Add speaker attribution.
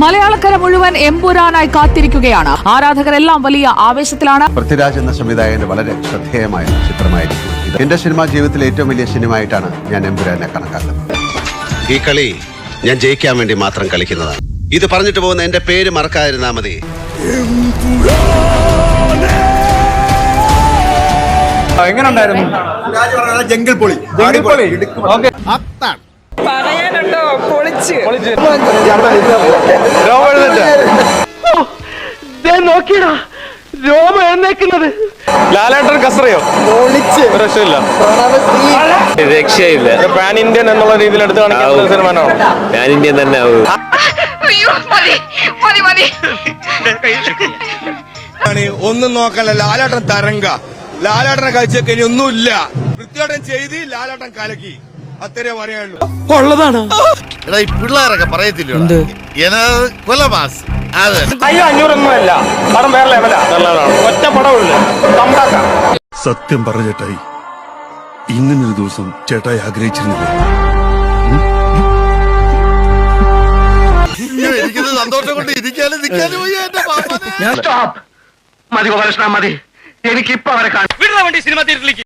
Speaker 1: മലയാളക്കര മുഴുവൻ എമ്പുരാനായി കാത്തിരിക്കുകയാണ്. ആരാധകരെല്ലാം വലിയ ആവേശത്തിലാണ്.
Speaker 2: പൃഥ്വിരാജ് എന്ന സംവിധായകന്റെ വളരെ ശ്രദ്ധേയമായ ചിത്രമായിരിക്കും എന്റെ സിനിമാ ജീവിതത്തിലെ ഏറ്റവും വലിയ സിനിമയായിട്ടാണ് ഞാൻ എമ്പുരാനെ കണക്കാക്കുന്നത്.
Speaker 3: ഈ കളി ഞാൻ ജയിക്കാൻ വേണ്ടി മാത്രം കളിക്കുന്നതാണ്. ഇത് പറഞ്ഞിട്ട് പോകുന്ന എന്റെ പേര് മറക്കാതിരുന്നാ മതി.
Speaker 4: എങ്ങനെ ഉണ്ടായിരുന്നു
Speaker 5: ജംഗിൾ പൊളി.
Speaker 4: ഓക്കെ
Speaker 6: പൊളിച്ച്.
Speaker 4: നോക്കിയടാ. രോമ എഴുന്നേക്കുന്നത്. ലാലേട്ടൻ കസറയോ? ഒരു രക്ഷയില്ല.
Speaker 7: രക്ഷയില്ല.
Speaker 4: പാൻ ഇന്ത്യൻ എന്നുള്ള രീതിയിൽ എടുത്ത്
Speaker 7: ഇന്ത്യൻ തന്നെ ആവും.
Speaker 5: ഒന്നും നോക്കല്ല. ലാലാട്ടൻ തരംഗ. ലാലാട്ടനെ കഴിച്ചൊക്കെ ഇനി ഒന്നുമില്ല. വൃത്തിയാട്ടം ചെയ്ത് ലാലാട്ടൻ കലക്കി. അത്രേ
Speaker 8: എടാ ഈ പിള്ളേരൊക്കെ പറയത്തില്ല കൊലമാസ് അതെ.
Speaker 4: അയ്യോ അഞ്ഞൂറൊന്നും അല്ല പടം വേറെ ലെവലാ ഒറ്റ പടമില്ല കമ്പാക്കാം
Speaker 9: സത്യം പറഞ്ഞേട്ടായി ഇങ്ങനൊരു ദിവസം ചേട്ടായി ആഗ്രഹിച്ചിരുന്നില്ല.
Speaker 8: എനിക്കിത് സന്തോഷം കൊണ്ട് ഇരിക്കാനും നിൽക്കാനും
Speaker 4: മതി ഗോപാലകൃഷ്ണ മതി. എനിക്ക് ഇപ്പൊ അവരെ കാണും.